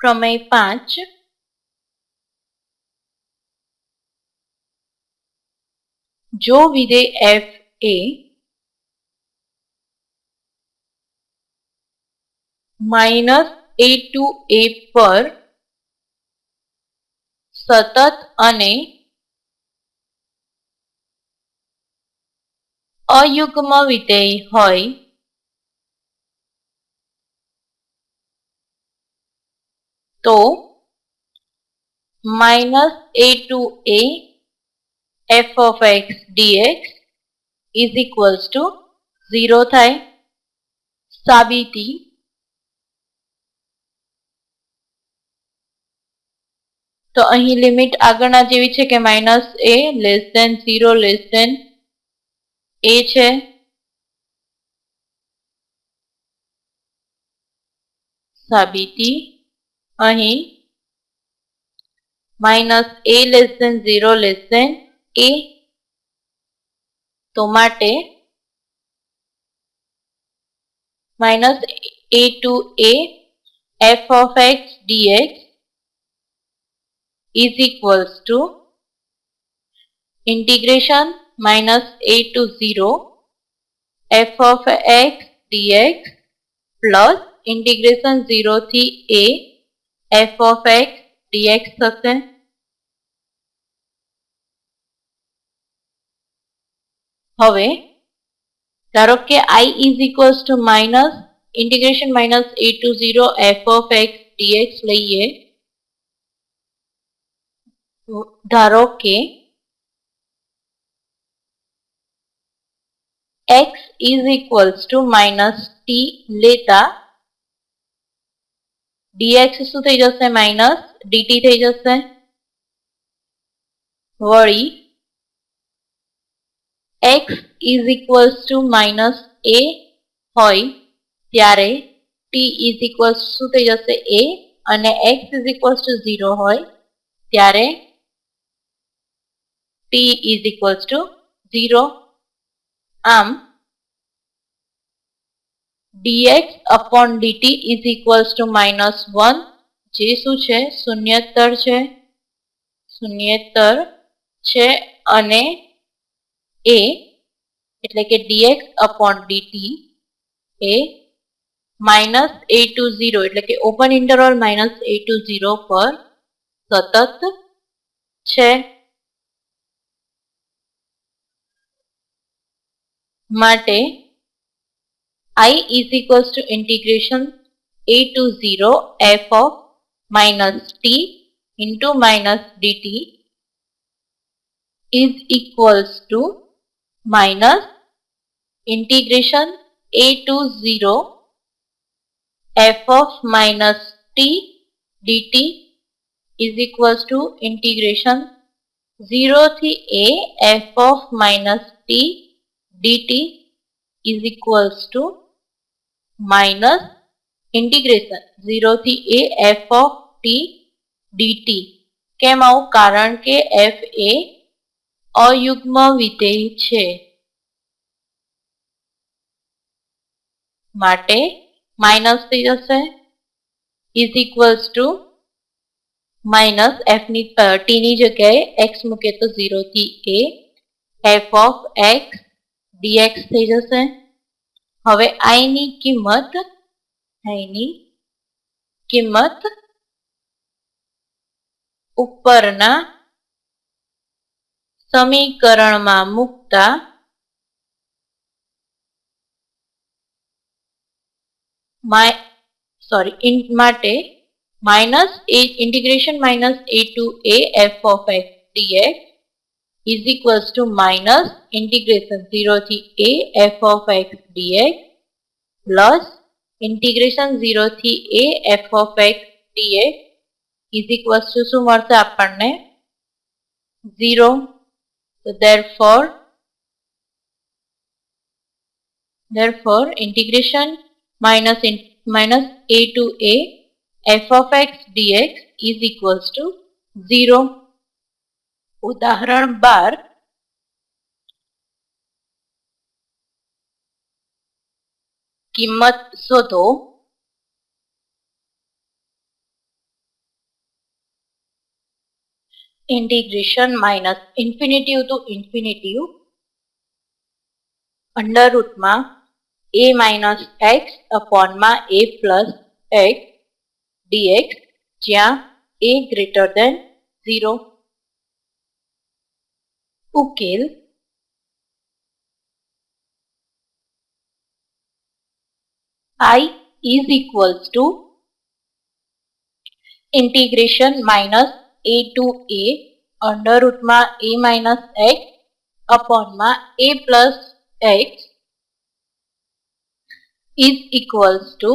प्रमेय पांच जो विधे एफ ए माइनस ए टू ए पर सतत अने अयुग्म विधेय होई तो -a2a f(x) dx = 0 થાય સાબિતી તો અહીં લિમિટ આગળના જેવી છે કે -a < 0 < a છે સાબિતી અહીં minus a less than zero less than a તો માટે minus a to a f of x dx is equals to integration minus a to 0 f of x dx plus integration 0 થી a f of x d x सकते हैं હવે ધારો કે I is equals to minus integration minus a to zero f of x dx લઈએ ધારો કે x is equals to minus t લેતા ડીએક્સ શું થઈ જશે માઇનસ ડીટી થઈ જશે વળી x is equals to minus a હોય ત્યારે ટી ઇઝ ઇક્વલ્સ શું થઈ જશે એ અને x is equals to zero હોય ત્યારે t is equals to zero આમ dx upon dt is equals to minus 1 જે શું છે શૂન્યતર છે શૂન્યતર છે અને a એટલે કે dx upon dt એ માઇનસ એ ટુ ઝીરો એટલે કે open interval minus a to zero પર સતત છે માટે i is equals to integration a to 0 f of minus t into minus dt is equals to minus integration a to 0 f of minus t dt is equals to integration 0 to a f of minus t dt is equals to minus integration 0 થી a f(t) dt કેમ આવું કારણ કે f a અયુગ્મ વિધેય છે માટે minus થઈ જશે is equal to minus f ની t ની જગ્યાએ x મૂકે તો 0 થી a f(x) dx થઈ જશે હવે ની કિંમત આઈની કિંમત ઉપરના સમીકરણમાં મૂકતા માય સોરી માટે minus a integration minus a to a f of x dx is equals to minus integration 0 to a f of x dx plus integration 0 to a f of x dx is equals to શું મળશે આપણને 0 so therefore therefore integration minus in, minus a to a f of x dx is equals to 0 उदाहरण बार किमत शोधो integration minus infinity to infinity under root में a minus x upon में ए plus x dx ज्या a greater than zero उकेल i is equals to integration minus a to a under root ma a minus x upon ma a plus x is equals to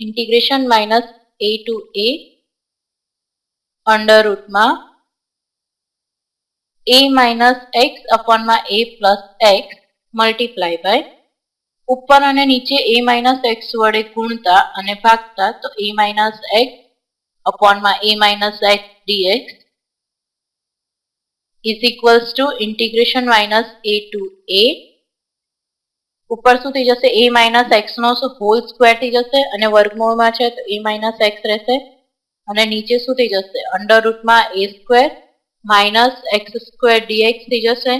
integration minus a to a under root માં a minus x upon માં a plus x multiply by ઉપર અને નીચે a minus x વડે ગુણતા અને ભાગતા તો a minus x upon માં a minus x dx is equals to integration minus a to a ઉપર શું થઈ જશે a minus x નો હોલ સ્ક્વેર થઈ જશે અને વર્ગમૂળમાં છે તો a minus x રહેશે અને નીચે શું થઈ જશે અંડર રૂટમાં a square minus x square d x थी જશે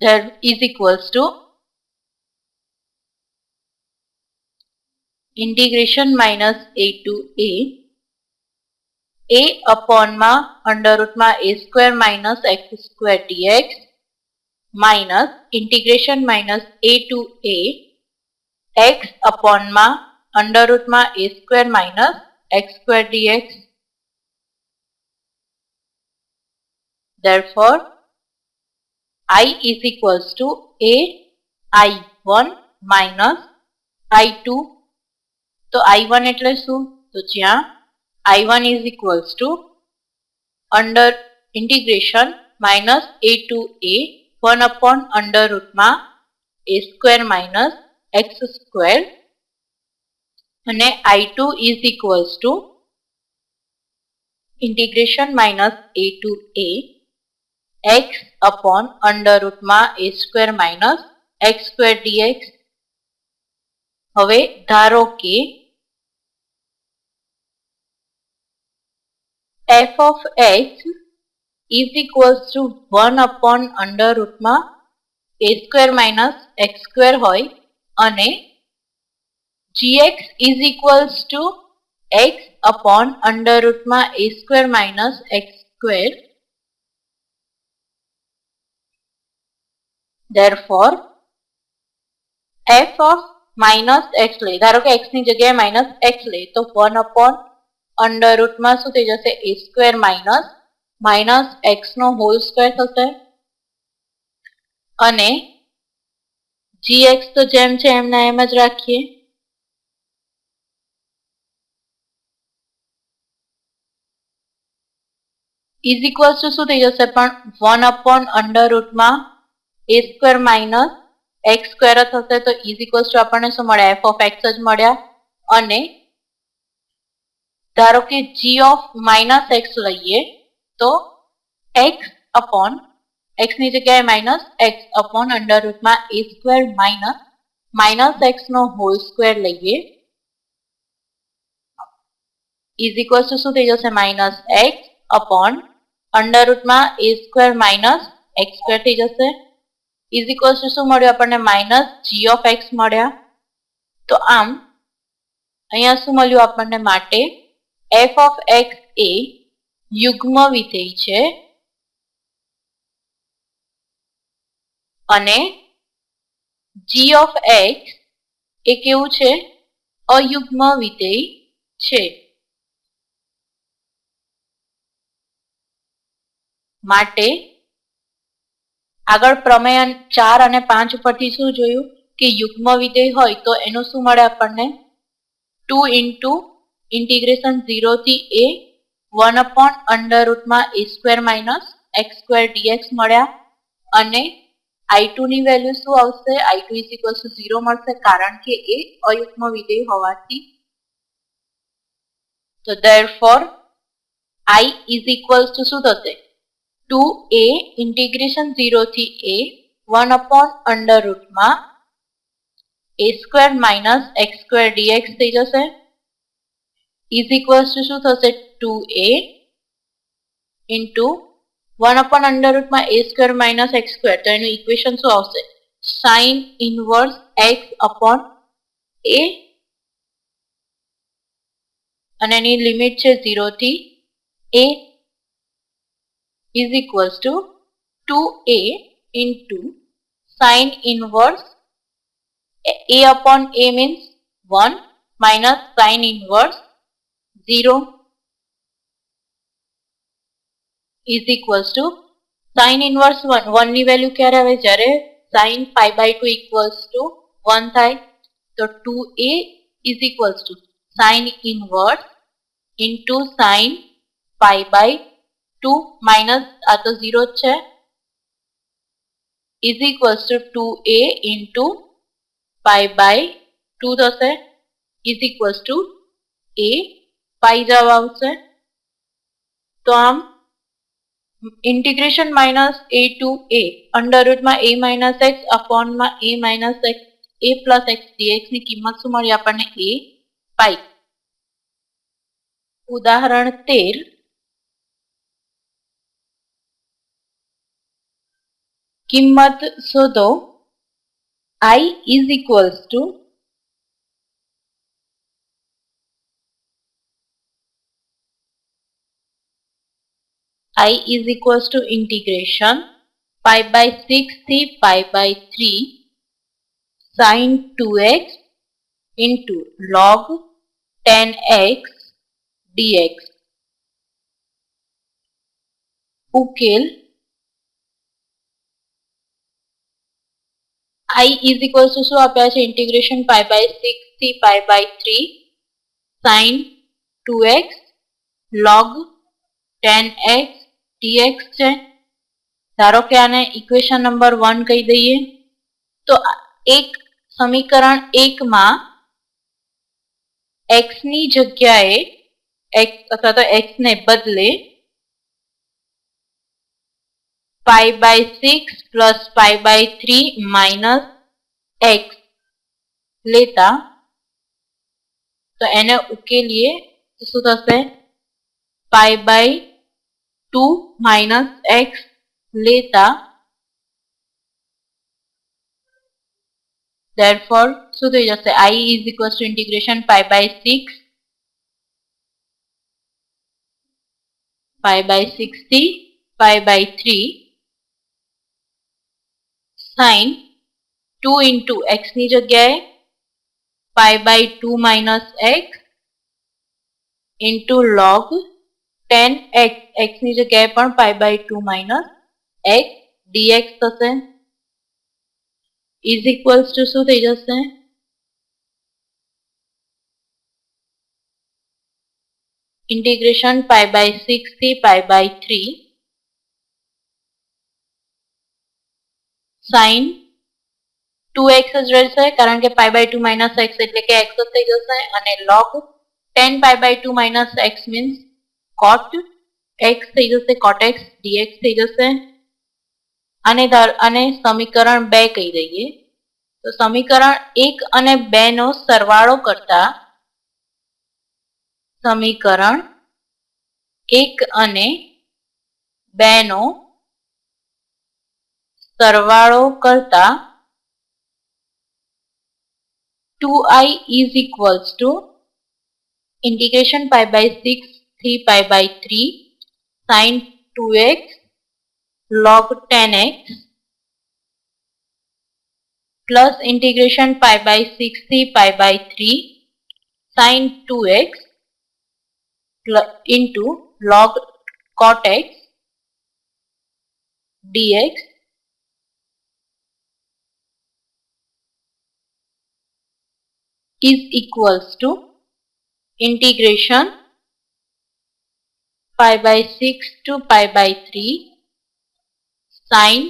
that is equals to integration minus a to a એ અપોનમાં અંડર રૂટમાં a square minus x square dx minus integration minus a to a x અપોનમાં under root में a square minus x square dx there I is equals to ए I one minus I two तो I one एट तो ज्या I one is equals to under integration minus a to a one upon under root में a square minus x square અને I two is equals to integration minus a to a x upon અંડરરૂટમાં a square minus x square dx હવે ધારો કે f of x is equals to one upon અંડરરૂટમાં a square minus x square હોય અને gx is equals to x upon under root માં a square minus x square. Therefore, f of minus x લે ધારો કે x ની જગ્યાએ minus x લે તો 1 upon under root માં શું થઈ જશે a square minus minus x no whole square થશે અને gx તો જેમ છે એમના એમ જ રાખીએ ઇઝ ઇક્વલ્સ ટુ શું થઈ જશે પણ વન અપોન અંડર રૂટમાં a square minus x square થશે તો ઇઝ ઇક્વલ્સ ટુ આપણને શું મળ્યા એફ ઓફ એક્સ જ મળ્યા અને ધારો કે જી ઓફ માઇનસ એક્સ લઈએ તો એક્સ અપોન એક્સની જગ્યાએ માઇનસ એક્સ અપોન અંડર રૂટમાં એ સ્ક્વેર માઇનસ માઇનસ નો હોલ સ્ક્વેર લઈએ ઇઝ ઇક્વલ્સ ટુ શું થઈ જશે માઇનસ એક્સ અપોન અંડર રૂટમાં a square minus x square થઈ જશે ઇઝ ઇક્વલ્સ ટુ શું મળ્યું આપણને માઇનસ જી ઓફ એક્સ મળ્યા તો આમ અહીંયા શું મળ્યું આપણને માટે એફ ઓફ એક્સ એ યુગ્મ વિધેય છે અને જી ઓફ એક્સ એ કેવું છે અયુગ્મ વિધેય છે માટે આગળ પ્રમેય ચાર અને પાંચ ઉપરથી શું જોયું કે યુગ્મ વિધેય હોય તો એનું શું મળે આપણને ટુ ઇન્ટુ ઇન્ટિગ્રેશન ઝીરો થી એ વન અપોન અંડર રૂટમાં a square minus x square dx મળ્યા અને આઈ ટુની વેલ્યુ શું આવશે I two is equals to zero મળશે કારણ કે એ અયુગ્મ વિધેય હોવાથી તો therefore I is equals to શું થશે ટુ એ ઇન્ટિગ્રેશન થી એ વન અપોન અંડર રૂટમાં a square minus x square dx થઈ જશે ઇઝ ઇક્વલ્સ ટુ શું થશે two a into one upon under માં a square minus x square તો એનું ઇક્વેશન શું આવશે sine inverse x upon a અને એની લિમિટ છે ઝીરોથી એ is equals to 2a into sin inverse a upon a means 1 minus sin inverse 0 is equals to sin inverse 1 1 ની value ક્યારે આવે જ્યારે sin pi by 2 equals to 1 થાય so 2a is equals to sin inverse into sin pi by 2 two minus આ તો zero છે is equals to two a into pi by two થશે is equals to a pi જવાબ આવશે તો આમ integration minus a to a અંડરરૂટમાં a minus x અપોનમાં a minus x a plus x ની કિંમત શું મળી આપણને એ પાઈ ઉદાહરણ તેર किम्मत सोदो i is equals to i is equals to integration pi by 6 c pi by 3 sin 2x into log 10x dx. okay. I is equal to શું આપ્યા છે ઇન્ટિગ્રેશન પાય બાય સિક્સ થી pi by three sine two x log ten x dx છે ધારો કે આને equation number one કહી દઈએ તો એક સમીકરણ એકમાં એક્સની જગ્યાએ એક્સ અથવા તો એક્સને બદલે five by six plus five by three minus x लेता तो एने ઉકેલીએ लिए શું થશે પાઈ બાય ટુ માઇનસ लेता therefore દેરફોર શું થઈ જશે I is equals to integration pi by six pi by સિક્સથી pi sine two into x जगह pi by two minus x into log ten x x जगह pi by two minus x dx थे is equals to शू थी जैसे integration pi by six थी pi by three sine two x જ રહેશે કારણ કે pi by two minus x એટલે કે એક્સ થઈ જશે અને log ten pi by two minus x means cot x થઈ જશે કોટ એક્સ ડીએક્સ થઈ જશે અને અને સમીકરણ બે કહી દઈએ તો સમીકરણ એક અને બે નો સરવાળો કરતા સમીકરણ એક અને બે નો સરવાળો કરતા 2i is equals to integration pi by 6 3 pi by 3 sine 2x log 10x plus integration pi by 6 3 pi by 3 sine 2x into log cot x dx is equals to integration pi by 6 to pi by 3 sin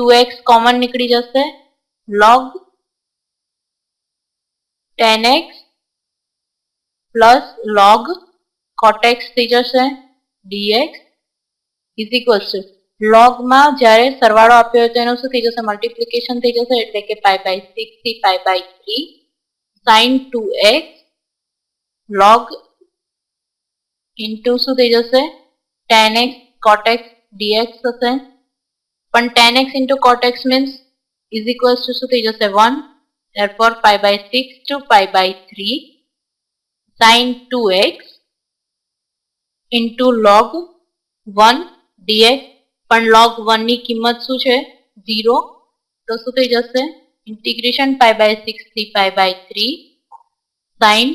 2x common निकली जैसे log 10x plus log cot x થઈ જશે dx is equals to લોગમાં જ્યારે સરવાળો આપ્યો હોય તો એનું શું થઈ જશે મલ્ટીપ્લિકેશન થઈ જશે એટલે કે પાઈ બાય સિક્સ થી pi by three sine two x log into शू जैसे ten x cot x dx ten x into cot x means is equal to शू जैसे one four five by six two five by three sine two x into log one dx पर log one की किमत शू है zero तो शू थी जैसे integration pi by six three pi by three sine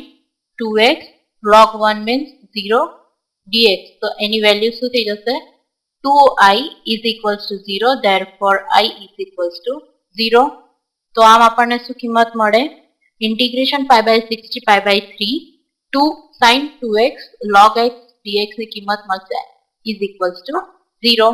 two x log 1 means 0 dx. So any value શું થઈ જશે 2i is equals to 0 therefore i is equals to 0 તો આમ આપણને શું કિંમત મળે ઇન્ટિગ્રેશન પાઈ બાય સિક્સટી pi by three two sine two x log x ડીએક્સની કિંમત મળશે ઇઝ ઇક્વલ્સ ટુ ઝીરો